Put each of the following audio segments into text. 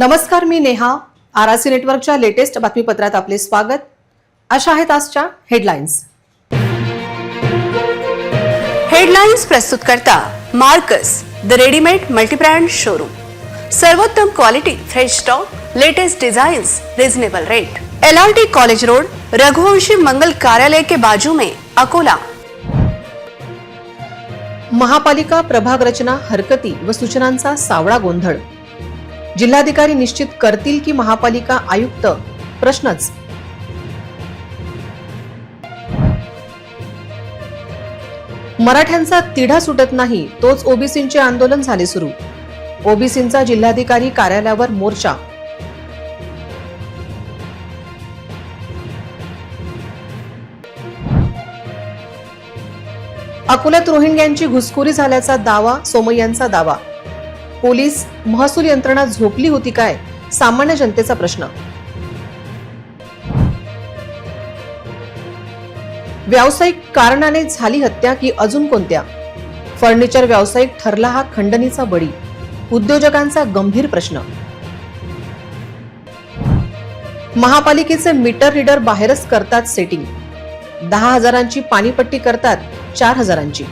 नमस्कार मी नेहा. आरआरसी नेटवर्कच्या लेटेस्ट बातमीपत्रात आपले स्वागत. अशा आहेत आजच्या हेडलाईन्स. हेडलाईन्स प्रस्तुत करता Marks the readymade multibrand showroom. सर्वोत्तम quality fresh stock latest design reasonable rate. L R T college road Raghuvanshi Mangal Karyalaya के बाजू में अकोला. महापालिका प्रभाग रचना हरकती व सूचनांचा सावळा गोंधळ. जिल्हाधिकारी निश्चित करतील की महापालिका आयुक्त? प्रश्नच. मराठ्यांचा तिढा सुटत नाही तोच ओबीसींचे आंदोलन झाले सुरू. ओबीसींचा जिल्हाधिकारी कार्यालयावर मोर्चा. अकोल्यात रोहिंग्यांची घुसखोरी झाल्याचा दावा सोमय्यांचा दावा. पोलीस महसूल यंत्रणा झोपली होती काय? सामान्य जनतेचा प्रश्न. व्यावसायिक कारणाने झाली हत्या की अजून कोणत्या? फर्निचर व्यावसायिक ठरला हा खंडणीचा बळी. उद्योजकांचा गंभीर प्रश्न. महापालिकेचे मीटर रीडर बाहेरच करतात सेटिंग. दहा हजारांची पाणीपट्टी करतात चार हजारांची.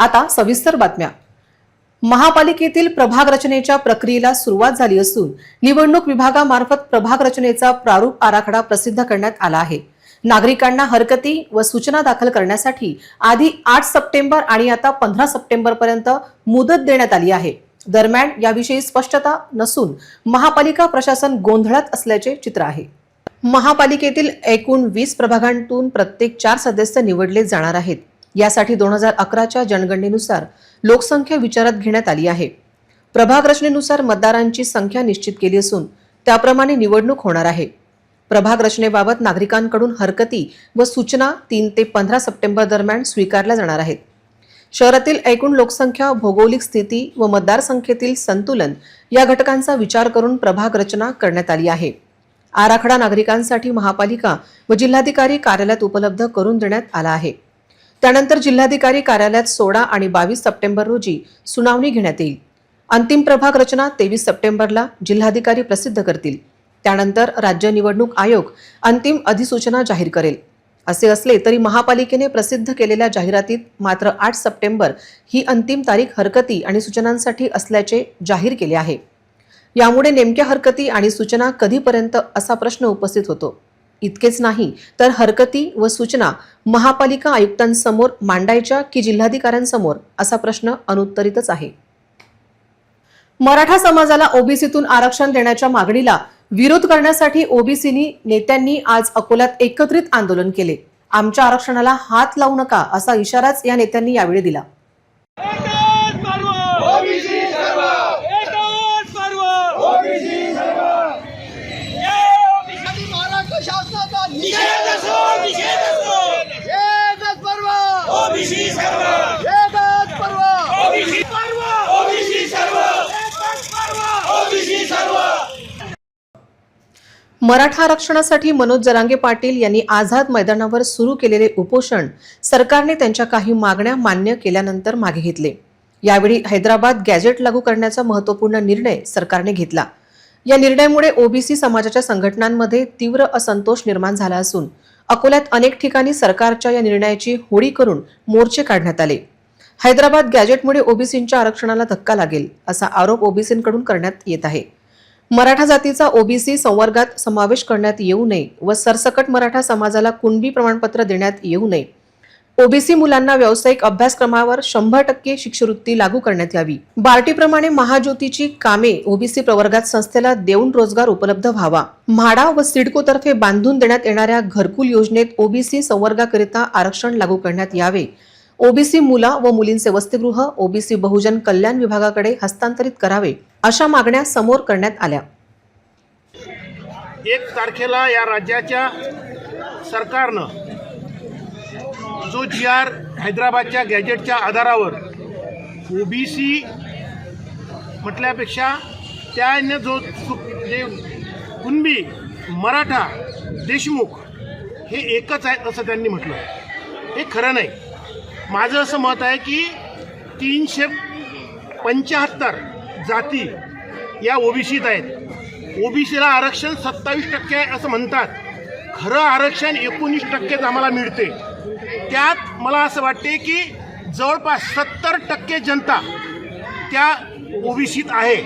आता सविस्तर बातम्या. महापालिकेतील प्रभाग रचनेच्या प्रक्रियेला सुरुवात झाली असून निवडणूक विभागामार्फत प्रभाग रचनेचा प्रारूप आराखडा प्रसिद्ध करण्यात आला आहे. नागरिकांना हरकती व सूचना दाखल करण्यासाठी आधी आठ सप्टेंबर आणि आता पंधरा सप्टेंबर पर्यंत मुदत देण्यात आली आहे. दरम्यान याविषयी स्पष्टता नसून महापालिका प्रशासन गोंधळात असल्याचे चित्र आहे. महापालिकेतील एकूण वीस प्रभागांतून प्रत्येक चार सदस्य निवडले जाणार आहेत. यासाठी दोन हजार अकराच्या जनगणनेनुसार लोकसंख्या विचारात घेण्यात आली आहे. प्रभाग रचनेनुसार मतदारांची संख्या निश्चित केली असून त्याप्रमाणे निवडणूक होणार आहे. प्रभाग रचनेबाबत नागरिकांकडून हरकती व सूचना तीन ते पंधरा सप्टेंबर दरम्यान स्वीकारल्या जाणार आहेत. शहरातील एकूण लोकसंख्या भौगोलिक स्थिती व मतदारसंख्येतील संतुलन या घटकांचा विचार करून प्रभाग रचना करण्यात आली आहे. आराखडा नागरिकांसाठी महापालिका व जिल्हाधिकारी कार्यालयात उपलब्ध करून देण्यात आला आहे. त्यानंतर जिल्हाधिकारी कार्यालयात सोळा आणि बावीस सप्टेंबर रोजी सुनावणी घेण्यात येईल. अंतिम प्रभाग रचना तेवीस सप्टेंबरला जिल्हाधिकारी प्रसिद्ध करतील. त्यानंतर राज्य निवडणूक आयोग अंतिम अधिसूचना जाहीर करेल. असे असले तरी महापालिकेने प्रसिद्ध केलेल्या जाहिरातीत मात्र आठ सप्टेंबर ही अंतिम तारीख हरकती आणि सूचनांसाठी असल्याचे जाहीर केले आहे. यामुळे नेमक्या हरकती आणि सूचना कधीपर्यंत असा प्रश्न उपस्थित होतो? इतकेच नाही तर हरकती व सूचना महापालिका आयुक्तांसमोर मांडायच्या की जिल्हाधिकाऱ्यांसमोर? असा प्रश्न अनुत्तरितच आहे. मराठा समाजाला ओबीसीतून आरक्षण देण्याच्या मागणीला विरोध करण्यासाठी ओबीसीनी नेत्यांनी आज अकोल्यात एकत्रित आंदोलन केले. आमच्या आरक्षणाला हात लावू नका असा इशाराच या नेत्यांनी यावेळी दिला एकच पर्व ओबीसी सर्व एकच पर्व ओबीसी सर्व ओबीसी महाराष्ट्र शासनाचा निषेध असो निषेध असो एकच पर्व ओबीसी सर्व एकच पर्व ओबीसी पर्व ओबीसी सर्व एकच पर्व ओबीसी सर्व मराठा आरक्षणासाठी मनोज जरांगे पाटील यांनी आझाद मैदानावर सुरू केलेले उपोषण सरकारने त्यांच्या काही मागण्या मान्य केल्यानंतर मागे घेतले. यावेळी हैदराबाद गॅजेट लागू करण्याचा महत्त्वपूर्ण निर्णय सरकारने घेतला. या निर्णयामुळे ओबीसी समाजाच्या संघटनांमध्ये तीव्र असंतोष निर्माण झाला असून अकोल्यात अनेक ठिकाणी सरकारच्या या निर्णयाची होळी करून मोर्चे काढण्यात आले. हैदराबाद गॅजेटमुळे ओबीसींच्या आरक्षणाला धक्का लागेल असा आरोप ओबीसींकडून करण्यात येत आहे. मराठा जातीचा ओबीसी संवर्गात समावेश करण्यात येऊ नये व सरसकट मराठा समाजाला कुणबी प्रमाणपत्र देण्यात येऊ नये. ओबीसी मुलांना व्यावसायिक अभ्यासक्रमावर शंभर टक्के शिष्यवृत्ती लागू करण्यात यावी. बार्टीप्रमाणे महाज्योतीची कामे ओबीसी प्रवर्गात संस्थेला देऊन रोजगार उपलब्ध व्हावा. म्हाडा व सिडकोतर्फे बांधून देण्यात येणाऱ्या घरकुल योजनेत ओबीसी संवर्गाकरिता आरक्षण लागू करण्यात यावे. ओबीसी मुला व मुलींचे वसतिगृह ओबीसी बहुजन कल्याण विभागाकडे हस्तांतरित करावे अशा मागण्या समोर करण्यात आल्या. एक तारखेला या राज्याच्या सरकारनं जो जी आर हैदराबादच्या गॅजेटच्या आधारावर ओबीसी म्हटल्यापेक्षा त्याने जो जे कुणबी मराठा देशमुख हे एकच आहेत असं त्यांनी म्हटलं. हे खरं नाही. माझं असं मत आहे की तीनशे पंच्याहत्तर जाती या ओबीसीत आहेत. ओबीसीला आरक्षण सत्तावीस टक्के आहे असं म्हणतात. खरं आरक्षण एकोणीस टक्केच आम्हाला मिळते. त्यात मला असं वाटते की जवळपास सत्तर टक्के जनता त्या ओबीसीत आहे.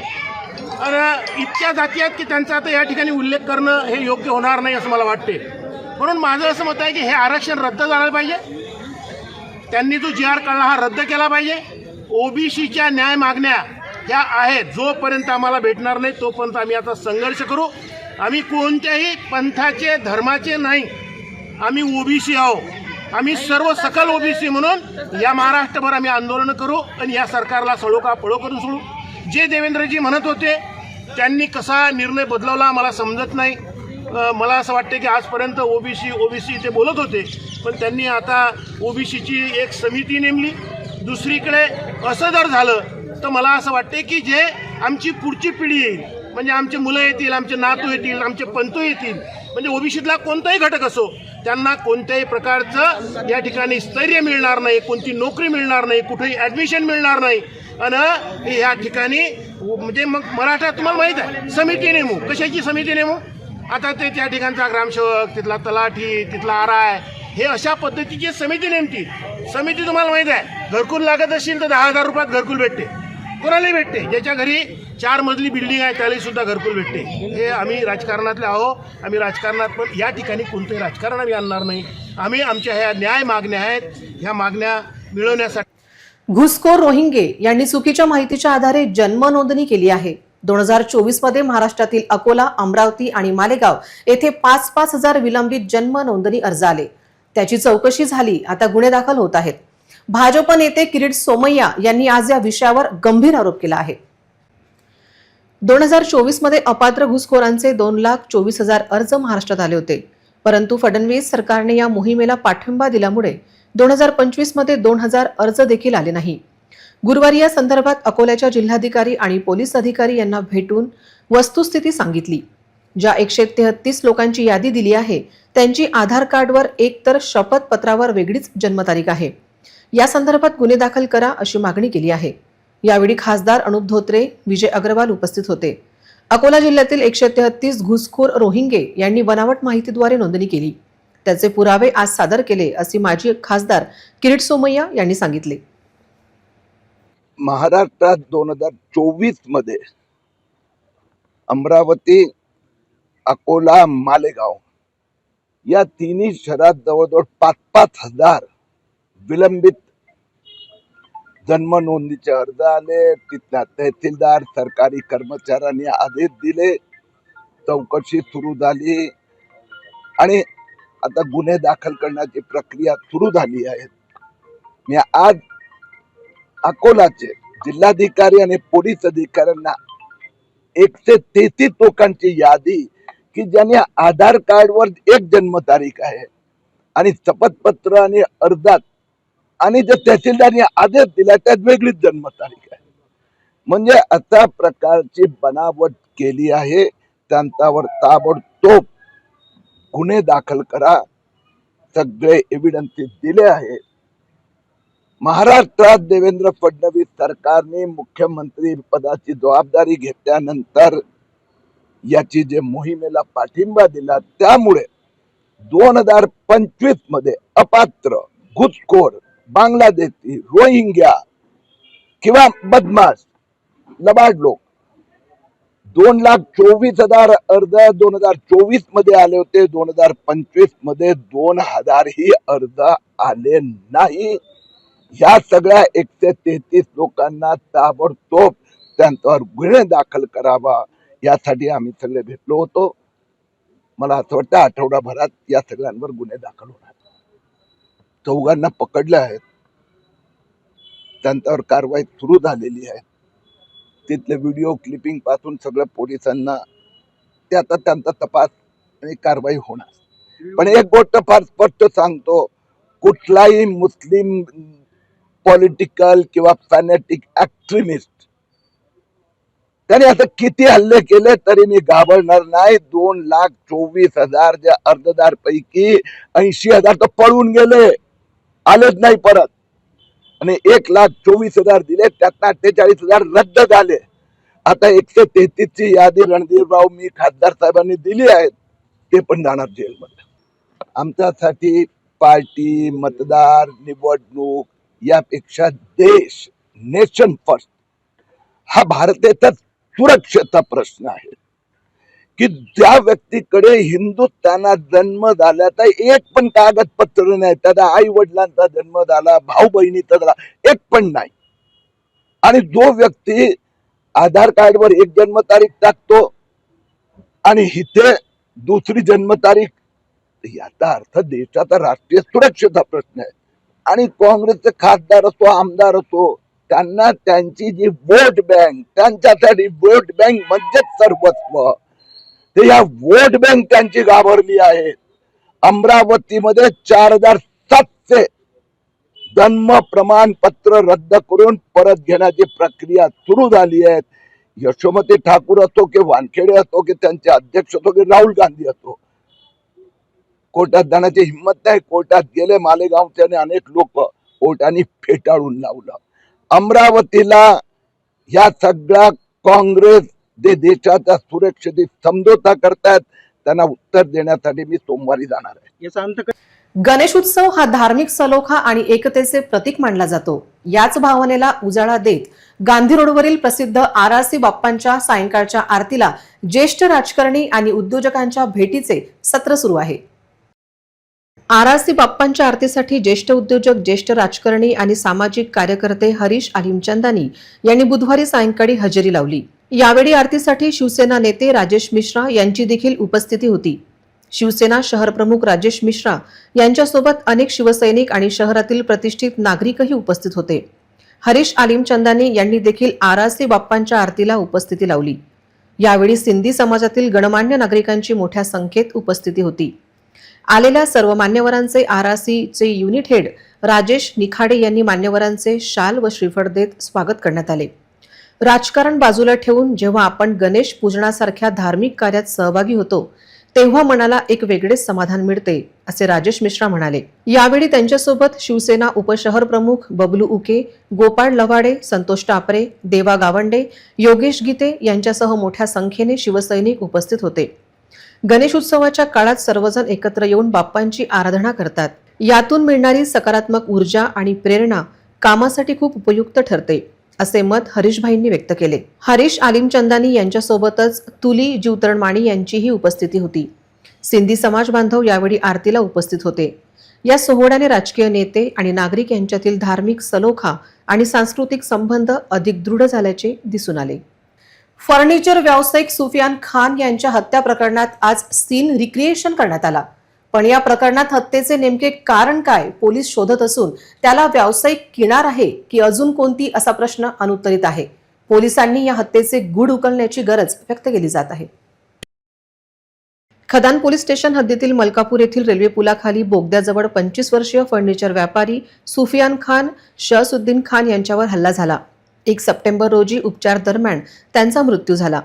तर इतक्या जाती आहेत की त्यांचा आता या ठिकाणी उल्लेख करणं हे योग्य होणार नाही असं मला वाटते. म्हणून माझं असं मत आहे की हे आरक्षण रद्द झालं पाहिजे. त्यांनी जो जी आर काढला हा रद्द केला पाहिजे. ओबीसीच्या न्याय मागण्या ह्या आहेत. जोपर्यंत आम्हाला भेटणार नाही तोपर्यंत आम्ही आता संघर्ष करू. आम्ही कोणत्याही पंथाचे धर्माचे नाही. आम्ही ओबीसी आहो आम्ही सर्व सकल ओबीसी म्हणून या महाराष्ट्रभर आम्ही आंदोलन करू आणि या सरकारला सळो का पळो करून सोडू. जे देवेंद्रजी म्हणत होते त्यांनी कसा निर्णय बदलवला मला समजत नाही. मला असं वाटतं की आजपर्यंत ओबीसी ओबीसी ते बोलत होते पण त्यांनी आता ओबीसीची एक समिती नेमली. दुसरीकडे असं जर झालं तर मला असं वाटते की जे आमची पुढची पिढी येईल म्हणजे आमचे मुलं येतील आमचे नातू येतील आमचे पंतू येतील म्हणजे ओबीसीतला कोणताही घटक असो त्यांना कोणत्याही प्रकारचं या ठिकाणी स्थैर्य मिळणार नाही कोणती नोकरी मिळणार नाही कुठेही ॲडमिशन मिळणार नाही. आणि या ठिकाणी म्हणजे मग मराठा तुम्हाला माहीत आहे समिती नेमू. कशाची समिती नेमू? आता ते त्या ठिकाणचा ग्रामसेवक तिथला तलाठी तिथला आराय हे अशा पद्धतीची समिती नेमती समिती तुम्हाला माहीत आहे घरकुल लागत असेल तर दहा हजार रुपयात घरकुल भेटते. कोणालाही भेटते. ज्याच्या घरी चार मजली बिल्डिंग आहे त्यालाही सुद्धा घरकुल भेटते. हे आम्ही राजकारणातले आहो आम्ही राजकारणात पण या ठिकाणी कोणतंही राजकारण आम्ही आणणार नाही. आम्ही आमच्या ह्या न्याय मागण्या आहेत. ह्या मागण्या मिळवण्यासाठी घुसखोर रोहिंगे यांनी चुकीच्या माहितीच्या आधारे जन्म नोंदणी केली आहे. दोन हजार चोवीसमध्ये महाराष्ट्रातील अकोला अमरावती आणि मालेगाव येथे पाच पाच हजार विलंबित जन्म नोंदणी अर्ज आले. त्याची चौकशी झाली. आता गुन्हे दाखल होत आहेत. भाजप नेते किरीट सोमय्या यांनी आज या विषयावर गंभीर आरोप केला आहे. दोन हजार चोवीसमध्ये अपात्र घुसखोरांचे दोन लाख चोवीस हजार अर्ज महाराष्ट्रात आले होते. परंतु फडणवीस सरकारने या मोहिमेला पाठिंबा दिल्यामुळे दोन हजार पंचवीसमध्ये दोन हजार अर्ज देखील आले नाही. गुरुवारी या संदर्भात अकोल्याच्या जिल्हाधिकारी आणि पोलीस अधिकारी यांना भेटून वस्तुस्थिती सांगितली. ज्या एकशे तेहतीस लोकांची यादी दिली आहे त्यांची आधार कार्डवर एकतर शपथपत्रावर वेगळीच जन्मतारीख आहे. या संदर्भात गुन्हे दाखल करा अशी मागणी केली आहे. यावेळी खासदार अनुप धोत्रे विजय अग्रवाल उपस्थित होते. अकोला जिल्ह्यातील एकशे तेहतीस घुसखोर रोहिंगे यांनी बनावट माहितीद्वारे नोंदणी केली. त्याचे पुरावे आज सादर केले असे माजी खासदार किरीट सोमय्या यांनी सांगितले. महाराष्ट्रात दोन हजार चोवीसमध्ये अमरावती अकोला मालेगाव या तिन्ही शहरात जवळजवळ पाच पाच हजार विलंबित जन्म नोंदणीचे अर्ज आले. तिथल्या तहसीलदार सरकारी कर्मचाऱ्यांनी आदेश दिले. चौकशी सुरू झाली आणि आता गुन्हे दाखल करण्याची प्रक्रिया सुरू झाली आहे. मी आज अकोलाचे जिल्हाधिकारी आणि पोलीस अधिकाऱ्यांना एकशे तेहतीस लोकांची यादी की ज्यांनी आधार कार्डवर एक जन्मतारीख आहे. आणि शपथपत्र आणि अर्जात आणि जे तहसीलदारने आदेश दिला त्यात वेगळीच जन्मतारीख आहे. म्हणजे अशा प्रकारची बनावट केली आहे. त्यांच्यावर ताबडतोब गुन्हे दाखल करा. सगळे एव्हिडन्सेस दिले आहेत महाराष्ट्रात देवेंद्र फडणवीस सरकारने मुख्यमंत्री पदाची जबाबदारी घेतल्यानंतर याची जे मोहिमेला पाठिंबा दिला त्यामुळे दोन हजार पंचवीसमध्ये अपात्र घुसखोर बांगलादेशी रोहिंग्या किंवा बदमाश लबाड लोक दोन लाख चोवीस हजार अर्ज दोन हजार चोवीसमध्ये आले होते दोन हजार पंचवीसमध्ये दोन हजार ही अर्ज आले नाही. ह्या सगळ्या एकशे तेहतीस लोकांना ताबडतोब त्यांच्यावर गुन्हे दाखल करावा यासाठी आम्ही सगळे भेटलो होतो. मला असं वाटतं आठवडाभरात या सगळ्यांवर गुन्हे दाखल होणार. चौघांना पकडले आहेत. त्यांच्यावर कारवाई सुरू झालेली आहे. तिथले व्हिडिओ क्लिपिंगपासून सगळं पोलिसांना ते आता त्यांचा तपास आणि कारवाई होणार. पण एक गोष्ट फार स्पष्ट सांगतो कुठलाही मुस्लिम पॉलिटिकल किंवा फॅनेटिक ऍक्ट्रिमिस्ट त्याने असं किती हल्ले केले तरी मी घाबरणार नाही. दोन लाख चोवीस हजार अर्जदार पैकी ऐंशी हजार तर पळून गेले. आलेच नाही परत. आणि एक लाख चोवीस हजार दिले. त्यातनं अठ्ठेचाळीस हजार रद्द झाले. आता एकशे तेहतीस ची यादी रणधीरराव मी खासदार साहेबांनी दिली आहे. ते पण जाणार जेलमध्ये. आमच्यासाठी पार्टी मतदार निवडणूक यापेक्षा देश नेशन फर्स्ट हा भारताचा सुरक्षेचा प्रश्न आहे. की ज्या व्यक्तीकडे हिंदुस्थानात जन्म झाल्याचा एक पण कागदपत्र नाही त्याचा आई वडिलांचा जन्म झाला भाऊ बहिणीचा झाला एक पण नाही. आणि जो व्यक्ती आधार कार्डवर एक जन्मतारीख टाकतो आणि इथे दुसरी जन्मतारीख याचा अर्थ देशाचा राष्ट्रीय सुरक्षेचा प्रश्न आहे. आणि काँग्रेसचे खासदार असो आमदार असो त्यांना त्यांची जी वोट बँक त्यांच्यासाठी वोट बँक म्हणजेच सर्वस्व. ते या वोट बँक त्यांची घाबरली आहे. अमरावतीमध्ये चार हजार सातशे जन्म प्रमाणपत्र रद्द करून परत घेण्याची प्रक्रिया सुरू झाली आहे. यशोमती ठाकूर असो की वानखेडे असो की त्यांचे अध्यक्ष असो की राहुल गांधी असो कोर्टात जाण्याची हिंमत नाही. कोर्टात गेले मालेगावचे आणि अनेक लोक कोर्टाने फेटाळून लावलं. अमरावतीला या सगळ्या काँग्रेस जे देशाच्या सुरक्षेची समझोता करतायत त्यांना उत्तर देण्यासाठी मी सोमवारी जाणार आहे. गणेश उत्सव हा धार्मिक सलोखा आणि एकतेचे प्रतीक मानला जातो. याच भावनेला उजाळा देत गांधी रोडवरील प्रसिद्ध आरासी बाप्पांच्या सायंकाळच्या आरतीला ज्येष्ठ राजकारणी आणि उद्योजकांच्या भेटीचे सत्र सुरू आहे. आरासी बाप्पांच्या आरतीसाठी ज्येष्ठ उद्योजक ज्येष्ठ राजकारणी आणि सामाजिक कार्यकर्ते हरीश आलिमचंदानी यांनी बुधवारी सायंकाळी हजेरी लावली. यावेळी आरतीसाठी शिवसेना नेते राजेश मिश्रा यांची देखील उपस्थिती होती. शिवसेना शहर प्रमुख राजेश मिश्रा यांच्यासोबत अनेक शिवसैनिक आणि शहरातील प्रतिष्ठित नागरिकही उपस्थित होते. हरीश आलिमचंदानी यांनी देखील आरासी बाप्पांच्या आरतीला उपस्थिती लावली. यावेळी सिंधी समाजातील गणमान्य नागरिकांची मोठ्या संख्येत उपस्थिती होती. आलेल्या सर्व मान्यवरांचे आरआरसीचे युनिट हेड राजेश निखाडे यांनी मान्यवरांचे शाल व श्रीफळ देत स्वागत करण्यात आले. राजकारण बाजूला ठेवून जेव्हा आपण गणेश पूजनासारख्या धार्मिक कार्यात सहभागी होतो तेव्हा मनाला एक वेगळेच समाधान मिळते असे राजेश मिश्रा म्हणाले. यावेळी त्यांच्यासोबत शिवसेना उपशहर प्रमुख बबलू उके गोपाळ लवाडे संतोष टापरे देवा गावंडे योगेश गीते यांच्यासह मोठ्या संख्येने शिवसैनिक उपस्थित होते. गणेश उत्सवाच्या काळात सर्वजण एकत्र येऊन बाप्पांची आराधना करतात. यातून मिळणारी सकारात्मक ऊर्जा आणि प्रेरणा कामासाठी खूप उपयुक्त ठरते असे मत हरीशभाईंनी व्यक्त केले. हरीश आलिमचंदानी यांच्यासोबतच तुली जीवतरणमाणी यांचीही उपस्थिती होती. सिंधी समाज बांधव यावेळी आरतीला उपस्थित होते. या सोहळ्याने राजकीय नेते आणि नागरिक यांच्यातील धार्मिक सलोखा आणि सांस्कृतिक संबंध अधिक दृढ झाल्याचे दिसून आले. फर्निचर व्यावसायिक सुफियान खान यांच्या हत्या प्रकरणात आज सीन रिक्रिएशन करण्यात आला. पण या प्रकरणात हत्येचे नेमके कारण काय पोलीस शोधत असून त्याला व्यावसायिक किनार आहे की अजून कोणती असा प्रश्न अनुत्तरित आहे. पोलिसांनी या हत्येचे गुढ उकलण्याची गरज व्यक्त केली जात आहे. खदान पोलीस स्टेशन हद्दीतील मलकापूर येथील रेल्वे पुलाखाली बोगद्याजवळ पंचवीस वर्षीय फर्निचर व्यापारी सुफियान खान शहसुद्दीन खान यांच्यावर हल्ला झाला. एक सप्टेंबर रोजी उपचार दरम्यान त्यांचा मृत्यू झाला.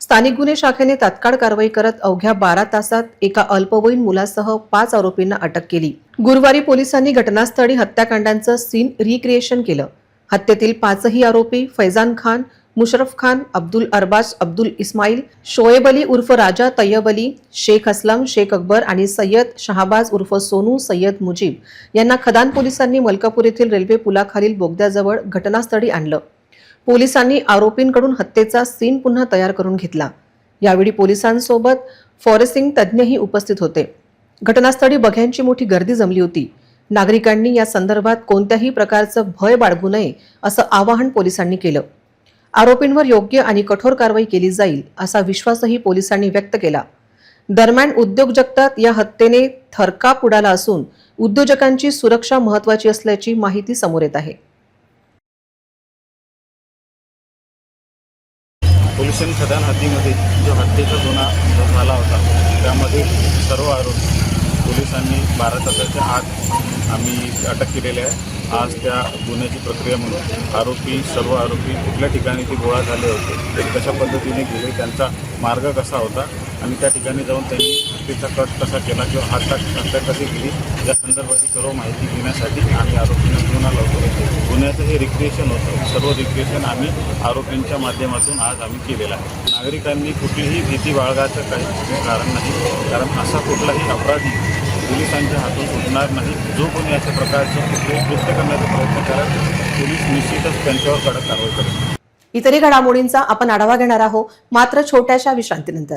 स्थानिक गुन्हे शाखेने तात्काळ कारवाई करत अवघ्या बारा तासात एका अल्पवयीन मुलासह पाच आरोपींना अटक केली. गुरुवारी पोलिसांनी घटनास्थळी हत्याकांडांचं सीन रिक्रिएशन केलं. हत्येतील पाचही आरोपी फैजान खान मुशरफ खान अब्दुल अरबाज अब्दुल इस्माईल शोएब अली उर्फ राजा तय्यब अली शेख असलम शेख अकबर आणि सय्यद शहाबाज उर्फ सोनू सय्यद मुजीब यांना खदान पोलिसांनी मलकापूर येथील रेल्वे पुलाखालील बोगद्याजवळ घटनास्थळी आणलं. पोलिसांनी आरोपींकडून हत्येचा सीन पुन्हा तयार करून घेतला. यावेळी पोलिसांसोबत फॉरेस्टिंग तज्ज्ञही उपस्थित होते. घटनास्थळी बघ्यांची मोठी गर्दी जमली होती. नागरिकांनी या संदर्भात कोणत्याही प्रकारचं भय बाळगू नये असं आवाहन पोलिसांनी केलं. आरोपींवर योग्य आणि कठोर कारवाई केली जाईल असा विश्वासही पोलिसांनी व्यक्त केला. दरम्यान उद्योग जगतात या हत्येने थरकाप उडाला असून उद्योजकांची सुरक्षा महत्वाची असल्याची माहिती समोर येत आहे. पोलिसांनी खदान हद्दीमध्ये जो हत्येचा गुन्हा जो झाला होता त्यामध्ये सर्व आरोपी पोलिसांनी बारा तासाच्या आत आम्ही अटक केलेले आहे. आज त्या गुन्ह्याची प्रक्रिया म्हणून आरोपी सर्व आरोपी कुठल्या ठिकाणी ते गोळा झाले होते कशा पद्धतीने गेले त्यांचा मार्ग कसा होता आणि त्या ठिकाणी जाऊन त्यांनी हत्येचा कट कसा केला किंवा हत्या हत्या कशी केली या संदर्भाची सर्व माहिती घेण्यासाठी आम्ही आरोपींना घेऊन लावतो. होतो गुन्ह्याचं हे रिक्रिएशन होतं. सर्व रिक्रिएशन आम्ही आरोपींच्या माध्यमातून आज आम्ही केलेलं आहे. नागरिकांनी कुठलीही भीती बाळगायचं काही कारण नाही. कारण असा कुठलाही अपराधी पोलिसांच्या हातून सुटणार नाही. जो कोणी अशा प्रकारचे कुठले कृत्य करण्याचा प्रयत्न करा पोलीस निश्चितच त्यांच्यावर कडक कारवाई करेल. इतरही घडामोडींचा आपण आढावा घेणार आहोत मात्र छोट्याशा विश्रांतीनंतर.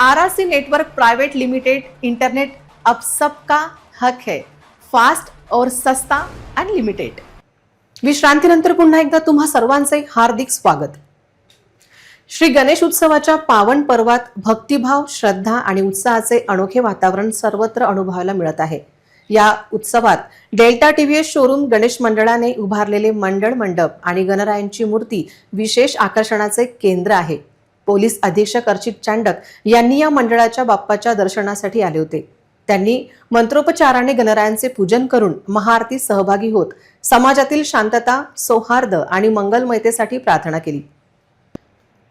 R R C network private limited internet अब सबका हक है फास्ट और सस्ता अनलिमिटेड विश्रांतीनंतर पुन्हा एकदा तुम्हा सर्वांचे हार्दिक स्वागत. श्री गणेश उत्सवाच्या पावन पर्वात भक्तिभाव श्रद्धा आणि उत्साहाचे अनोखे वातावरण सर्वत्र अनुभवायला मिळत आहे. या उत्सवात डेल्टा टीव्हीएस शोरूम गणेश मंडळाने उभारलेले मंडळ मंडप आणि गणरायांची मूर्ती विशेष आकर्षणाचे केंद्र आहे. पोलीस अधीक्षक अर्चित चांडक यांनी या मंडळाच्या बाप्पाच्या दर्शनासाठी आले होते. त्यांनी मंत्रोपचाराने गणरायांचे पूजन करून महाआरतीत सहभागी होत समाजातील शांतता सौहार्द आणि मंगलमयतेसाठी प्रार्थना केली.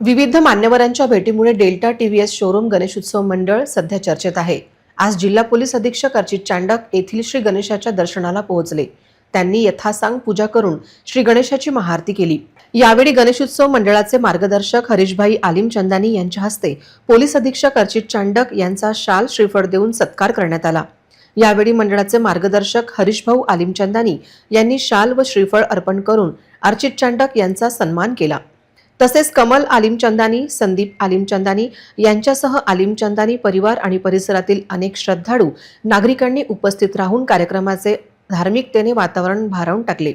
विविध मान्यवरांच्या भेटीमुळे Delta TVS showroom Ganesh Utsav मंडळ सध्या चर्चेत आहे. आज जिल्हा पोलीस अधीक्षक अर्चित चांडक येथील श्री गणेशाच्या दर्शनाला पोहोचले. त्यांनी यथासांग पूजा करून श्री गणेशाची महाआरती केली. यावेळी गणेशोत्सव मंडळाचे मार्गदर्शक हरीशभाई आलिमचंदानी यांच्या हस्ते पोलीस अधीक्षक अर्चित चांडक यांचा शाल श्रीफळ देऊन सत्कार करण्यात आला. यावेळी मंडळाचे मार्गदर्शक हरीशभाऊ आलिमचंदानी यांनी शाल व श्रीफळ अर्पण करून अर्चित चांडक यांचा सन्मान केला. तसेच कमल आलिमचंदानी संदीप आलिमचंदानी यांच्यासह आलिमचंदानी परिवार आणि परिसरातील अनेक श्रद्धाळू नागरिकांनी उपस्थित राहून कार्यक्रमाचे धार्मिकतेने वातावरण भारावून टाकले.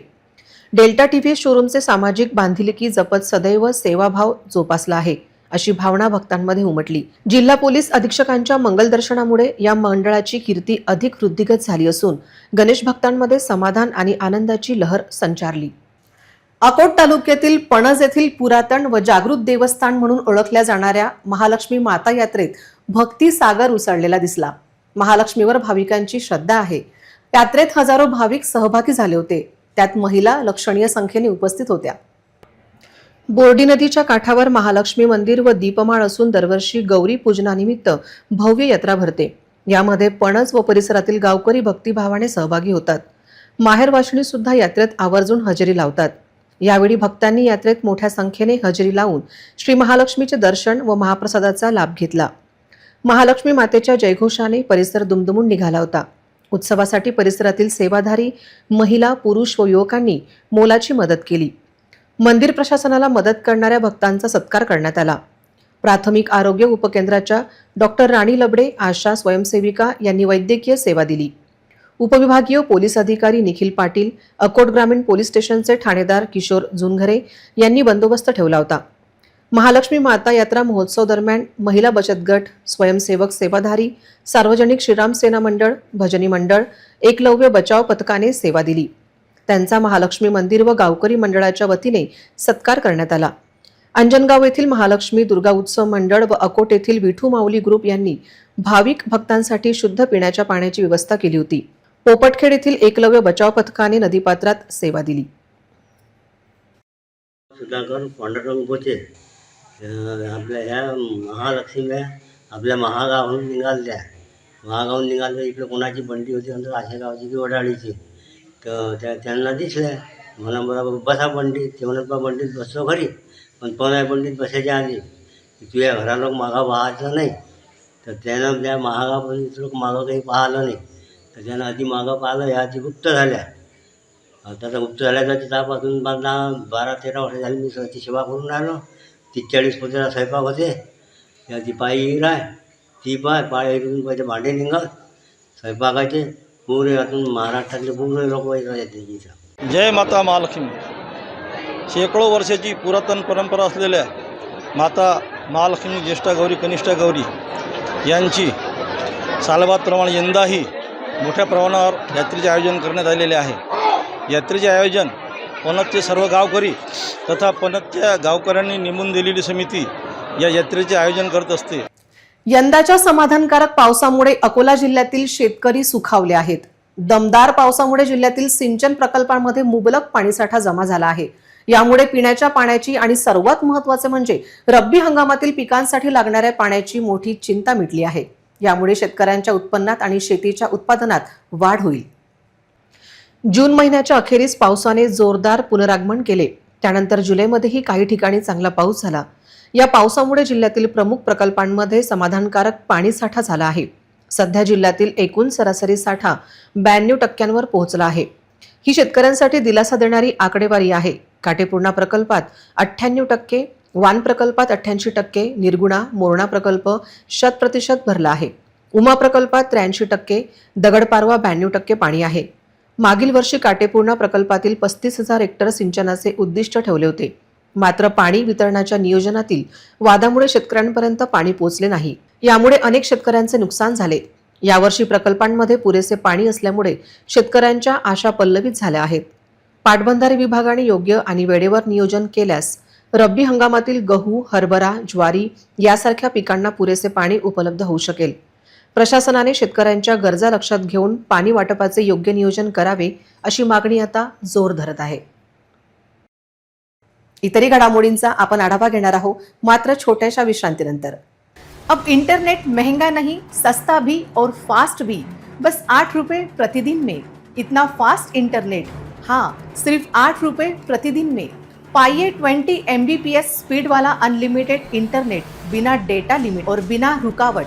डेल्टा टीव्ही शोरूमचे सामाजिक बांधिलकी जपत सदैव सेवाभाव जोपासला आहे अशी भावना भक्तांमध्ये उमटली. जिल्हा पोलीस अधीक्षकांच्या मंगलदर्शनामुळे या मंडळाची कीर्ती अधिक वृद्धिगत झाली असून गणेश भक्तांमध्ये समाधान आणि आनंदाची लहर संचारली. अकोट तालुक्यातील पणज येथील पुरातन व जागृत देवस्थान म्हणून ओळखल्या जाणाऱ्या महालक्ष्मी माता यात्रेत भक्ती सागर उसळलेला दिसला. महालक्ष्मीवर भाविकांची श्रद्धा आहे. यात्रेत हजारो भाविक सहभागी झाले होते. त्यात महिला लक्षणीय संख्येने उपस्थित होत्या. बोर्डी नदीच्या काठावर महालक्ष्मी मंदिर व दीपमाळ असून दरवर्षी गौरी पूजनानिमित्त भव्य यात्रा भरते. यामध्ये पणज व परिसरातील गावकरी भक्तिभावाने सहभागी होतात. माहेरवाशिणी सुद्धा यात्रेत आवर्जून हजेरी लावतात. यावेळी भक्तांनी यात्रेत मोठ्या संख्येने हजेरी लावून श्री महालक्ष्मीचे दर्शन व महाप्रसादाचा लाभ घेतला. महालक्ष्मी मातेच्या जयघोषाने परिसर दुमदुमून निघाला होता. उत्सवासाठी परिसरातील सेवाधारी महिला पुरुष व युवकांनी मोलाची मदत केली. मंदिर प्रशासनाला मदत करणाऱ्या भक्तांचा सत्कार करण्यात आला. प्राथमिक आरोग्य उपकेंद्राच्या डॉक्टर राणी लबडे आशा स्वयंसेविका यांनी वैद्यकीय सेवा दिली. उपविभागीय पोलीस अधिकारी निखिल पाटील अकोट ग्रामीण पोलीस स्टेशनचे ठाणेदार किशोर जुनघरे यांनी बंदोबस्त ठेवला होता. महालक्ष्मी माता यात्रा महोत्सव दरम्यान महिला बचत गट स्वयंसेवक सेवाधारी सार्वजनिक श्रीराम सेना मंडळ भजनी मंडळ एकलव्य बचाव पथकाने सेवा दिली. त्यांचा महालक्ष्मी मंदिर व गावकरी मंडळाच्या वतीने सत्कार करण्यात आला. अंजनगाव येथील महालक्ष्मी दुर्गा उत्सव मंडळ व अकोट येथील विठू माऊली ग्रुप यांनी भाविक भक्तांसाठी शुद्ध पिण्याच्या पाण्याची व्यवस्था केली होती. पोपटखेड येथील एकलव्य बचाव पथकाने नदीपात्रात सेवा दिली. सुधाकर पांडुरंग बोचे आपल्या ह्या महालक्ष्म्या आपल्या महागावहून निघाल्या. महागावून निघाल्या इकडे कोणाची बंडी होती नंतर आशेगावची की वडाळीची. तर त्या त्यांना दिसल्या. म्हणा बरोबर बसा पंडित ते म्हणत बा पंडित बसतो घरी. पण पण पंडित बसायच्या आधी. तुझ्या घराला मागा पाहायचं नाही. तर त्यानं त्या महागापर्यंत लोक मागं काही पाहिलं नाही. तर त्यानं आधी मागं पाहिलं ह्या आधी गुप्त झाल्या. आता गुप्त तर तिथपासून मला बारा तेरा वर्ष झाली मी त्याची सेवा करून राहिलो. ती चाळीस पोत्याला स्वयंपाक होते. त्या ती पायी राय ती पाय पाय पहिले भांडे निघाल. स्वयंपाकाचे पूर्ण यातून महाराष्ट्रातले पूर्ण लोक येते जय माता महालक्ष्मी शेकडो वर्षाची पुरातन परंपरा असलेल्या माता महालक्ष्मी ज्येष्ठा गौरी कनिष्ठा गौरी यांची सालबादप्रमाणे यंदाही मोठ्या प्रमाणावर यात्रेचे आयोजन करण्यात आलेले आहे. यात्रेचे आयोजन पणतचे सर्व गावकरी तथा पणतच्या गावकऱ्यांनी नेमून दिलेली समिती या यात्रेचे आयोजन करत असते. यंदाच्या समाधानकारक पावसामुळे अकोला जिल्ह्यातील शेतकरी सुखावले आहेत. दमदार पावसामुळे जिल्ह्यातील सिंचन प्रकल्पांमध्ये मुबलक पाणीसाठा जमा झाला आहे. यामुळे पिण्याच्या पाण्याची आणि सर्वात महत्त्वाचे म्हणजे रब्बी हंगामातील पिकांसाठी लागणाऱ्या पाण्याची मोठी चिंता मिटली आहे. यामुळे शेतकऱ्यांच्या उत्पन्नात आणि शेतीच्या उत्पादनात वाढ होईल. जून महिन्याच्या अखेरीस पावसाने जोरदार पुनरागमन केले. त्यानंतर जुलैमध्येही काही ठिकाणी चांगला पाऊस झाला. या पावसामुळे जिल्ह्यातील प्रमुख प्रकल्पांमध्ये समाधानकारक पाणीसाठा झाला आहे. सध्या जिल्ह्यातील एकूण सरासरी साठा ब्याण्णव टक्क्यांवर पोहोचला आहे. ही शेतकऱ्यांसाठी दिलासा देणारी आकडेवारी आहे. काटेपूर्णा प्रकल्पात अठ्ठ्याण्णव टक्के वान प्रकल्पात अठ्ठ्याऐंशी टक्के निर्गुणा मोरणा प्रकल्प शत प्रतिशत भरला आहे. उमा प्रकल्पात त्र्याऐंशी टक्के दगडपारवा ब्याण्णव टक्के पाणी आहे. मागील वर्षी काटेपूर्णा प्रकल्पातील पस्तीस हजार हेक्टर सिंचनाचे उद्दिष्ट ठेवले होते. मात्र पाणी वितरणाच्या नियोजनातील वादामुळे शेतकऱ्यांपर्यंत पाणी पोचले नाही. यामुळे अनेक शेतकऱ्यांचे नुकसान झाले. यावर्षी प्रकल्पांमध्ये पुरेसे पाणी असल्यामुळे शेतकऱ्यांच्या आशा पल्लवित झाल्या आहेत. पाटबंधारे विभागाने योग्य आणि वेळेवर नियोजन केल्यास रब्बी हंगामातील गहू हरभरा ज्वारी यासारख्या पिकांना पुरेसे पाणी उपलब्ध होऊ शकेल. प्रशासनाने शेतकऱ्यांच्या गरजा लक्षात घेऊन पाणी वाटपाचे योग्य नियोजन करावे अशी मागणी आता जोर धरत आहे. इतरही घडामोडींचा आपण आढावा घेणार आहोत मात्र छोट्याशा विश्रांतीनंतर. अब इंटरनेट महंगा नहीं सस्ता भी और फास्ट भी बस आठ रुपये प्रतिदिन में. इतना फास्ट इंटरनेट हाँ सिर्फ आठ रुपये प्रतिदिन में. पाइए twenty M P S speed वाला अनलिमिटेड इंटरनेट बिना डेटा लिमिट और बिना रुकावट.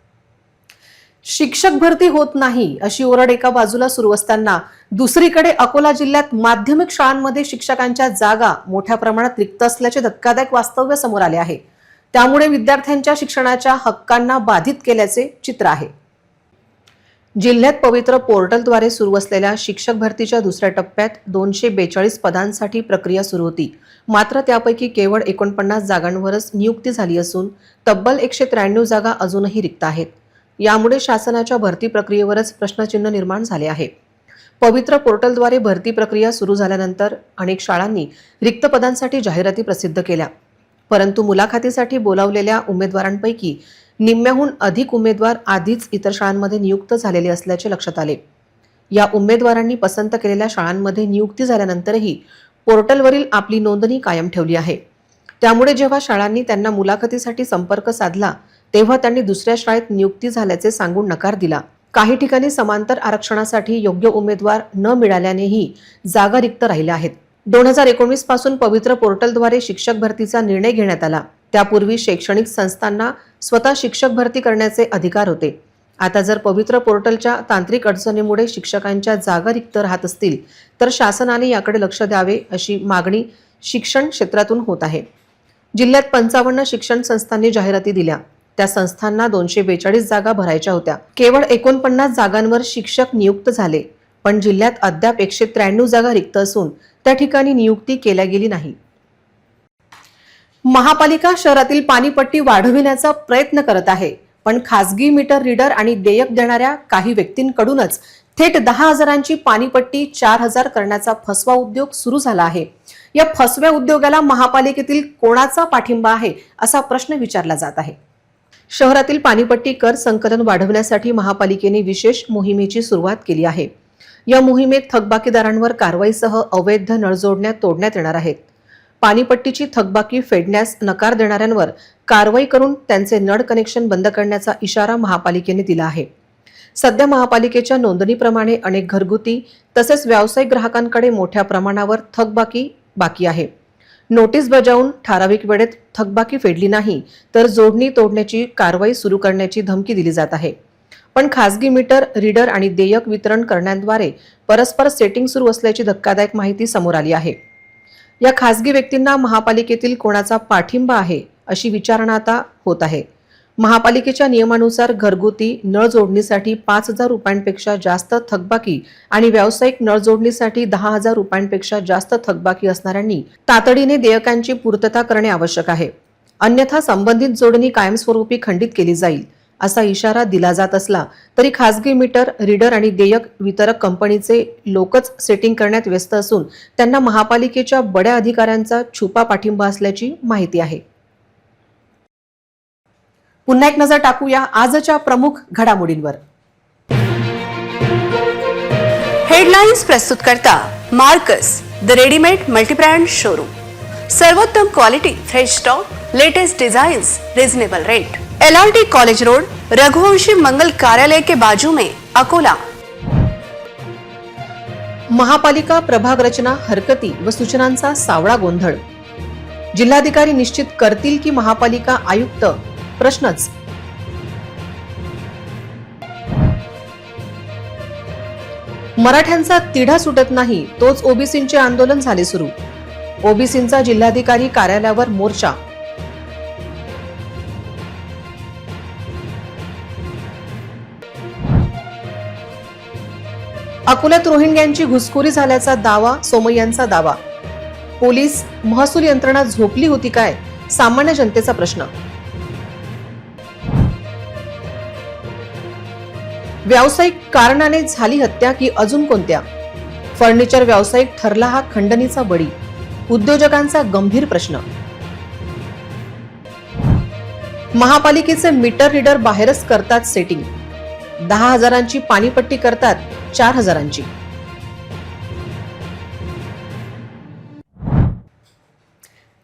शिक्षक भरती होत नाही अशी ओरड एका बाजूला सुरू असताना दुसरीकडे अकोला जिल्ह्यात माध्यमिक शाळांमध्ये शिक्षकांच्या जागा मोठ्या प्रमाणात रिक्त असल्याचे धक्कादायक वास्तव्य समोर आले आहे. त्यामुळे विद्यार्थ्यांच्या शिक्षणाच्या हक्कांना बाधित केल्याचे चित्र आहे. जिल्ह्यात पवित्र पोर्टलद्वारे सुरू असलेल्या शिक्षक भरतीच्या दुसऱ्या टप्प्यात दोनशे बेचाळीस पदांसाठी प्रक्रिया सुरू होती. मात्र त्यापैकी केवळ एकोणपन्नास जागांवरच नियुक्ती झाली असून तब्बल एकशे त्र्याण्णव जागा अजूनही रिक्त आहेत. यामुळे शासनाच्या भरती प्रक्रियेवरच प्रश्नचिन्ह निर्माण झाले आहे. पवित्र पोर्टलद्वारे भरती प्रक्रिया सुरू झाल्यानंतर अनेक शाळांनी रिक्त पदांसाठी जाहिराती प्रसिद्ध केल्या. परंतु मुलाखतीसाठी बोलावलेल्या उमेदवारांपैकी निम्म्याहून अधिक उमेदवार आधीच इतर शाळांमध्ये नियुक्त झालेले असल्याचे लक्षात आले. या उमेदवारांनी पसंत केलेल्या शाळांमध्ये नियुक्ती झाल्यानंतरही पोर्टलवरील आपली नोंदणी कायम ठेवली आहे. त्यामुळे जेव्हा शाळांनी त्यांना मुलाखतीसाठी संपर्क साधला तेव्हा त्यांनी दुसऱ्या शाळेत नियुक्ती झाल्याचे सांगून नकार दिला. काही ठिकाणी समांतर आरक्षणासाठी योग्य उमेदवार न मिळाल्यानेही जागा रिक्त राहिल्या आहेत. दोन हजार एकोणीसपासून पवित्र पोर्टलद्वारे शिक्षक भरतीचा निर्णय घेण्यात आला. त्यापूर्वी शैक्षणिक संस्थांना स्वतः शिक्षक भरती करण्याचे अधिकार होते. आता जर पवित्र पोर्टलच्या तांत्रिक अडचणीमुळे शिक्षकांच्या जागा रिक्त राहत असतील तर शासनाने याकडे लक्ष द्यावे अशी मागणी शिक्षण क्षेत्रातून होत आहे. जिल्ह्यात पंचावन्न शिक्षण संस्थांनी जाहिराती दिल्या. त्या संस्थांना दोनशे बेचाळीस जागा भरायच्या होत्या. केवळ एकोणपन्नास जागांवर शिक्षक नियुक्त झाले. पण जिल्ह्यात अद्याप एकशे त्र्याण्णव जागा रिक्त असून त्या ठिकाणी नियुक्ती केल्या गेली नाही. महापालिका शहरातील पाणीपट्टी वाढविण्याचा प्रयत्न करत आहे. पण खासगी मीटर रीडर आणि देयक देणाऱ्या काही व्यक्तींकडूनच थेट दहा हजारांची पाणीपट्टी चार हजार करण्याचा फसवा उद्योग सुरू झाला आहे. या फसव्या उद्योगाला महापालिकेतील कोणाचा पाठिंबा आहे असा प्रश्न विचारला जात आहे. शहरातील पाणीपट्टी कर संकलन वाढवण्यासाठी महापालिकेने विशेष मोहिमेची सुरुवात केली आहे. या मोहिमेत थकबाकीदारांवर कारवाईसह अवैध नळजोडण्या तोडण्यात येणार आहेत. पाणीपट्टीची थकबाकी फेडण्यास नकार देणाऱ्यांवर कारवाई करून त्यांचे नळ कनेक्शन बंद करण्याचा इशारा महापालिकेने दिला आहे. सध्या महापालिकेच्या नोंदणीप्रमाणे अनेक घरगुती तसेच व्यावसायिक ग्राहकांकडे मोठ्या प्रमाणावर थकबाकी बाकी आहे. नोटीस बजावून ठराविक वेळेत थकबाकी फेडली नाही तर जोडणी तोडण्याची कारवाई सुरू करण्याची धमकी दिली जात आहे. पण खासगी मीटर रीडर आणि देयक वितरण करण्याद्वारे परस्पर सेटिंग सुरू असल्याची धक्कादायक माहिती समोर आली आहे. या खासगी व्यक्तींना महापालिकेतील कोणाचा पाठिंबा आहे अशी विचारणा आता होत आहे. महापालिकेच्या नियमानुसार घरगुती नळ जोडणीसाठी पाच हजार रुपयांपेक्षा जास्त थकबाकी आणि व्यावसायिक नळ जोडणीसाठी दहा हजार रुपयांपेक्षा जास्त थकबाकी असणाऱ्यांनी तातडीने देयकांची पूर्तता करणे आवश्यक आहे. अन्यथा संबंधित जोडणी कायमस्वरूपी खंडित केली जाईल असा इशारा दिला जात असला तरी खासगी मीटर रीडर आणि देयक वितरक कंपनीचे लोकच सेटिंग करण्यात व्यस्त असून त्यांना महापालिकेच्या बड्या अधिकाऱ्यांचा छुपा पाठिंबा असल्याची माहिती आहे. पुन्हा एक नजर टाकूया आजच्या प्रमुख घडामोडींवर. हेडलाईन्स प्रस्तुत करता Marks the readymade multibrand showroom. सर्वोत्तम quality fresh stock latest design reasonable rate. L R T college road Raghuvanshi Mangal Karyalaya के बाजू में अकोला. महापालिका प्रभाग रचना हरकती व सूचनांचा सावळा गोंधळ. जिल्हाधिकारी निश्चित करतील की महापालिका आयुक्त प्रश्नच. मराठ्यांचा तिढा सुटत नाही तोच ओबीसींचे आंदोलन झाले सुरू. ओबीसींचा जिल्हाधिकारी कार्यालयावर मोर्चा. अकोल्यात रोहिंग्यांची घुसखोरी झाल्याचा दावा सोमय्यांचा दावा. पोलीस महसूल यंत्रणा झोपली होती काय? सामान्य जनतेचा प्रश्न. व्यावसायिक कारणाने झाली हत्या की अजून कोणत्या? फर्निचर व्यावसायिक ठरला हा खंडणीचा बळी. उद्योजकांचा गंभीर प्रश्न. महापालिकेचे मीटर रीडर बाहेरच करतात सेटिंग. दहा हजारांची पाणीपट्टी करतात चार हजारांची.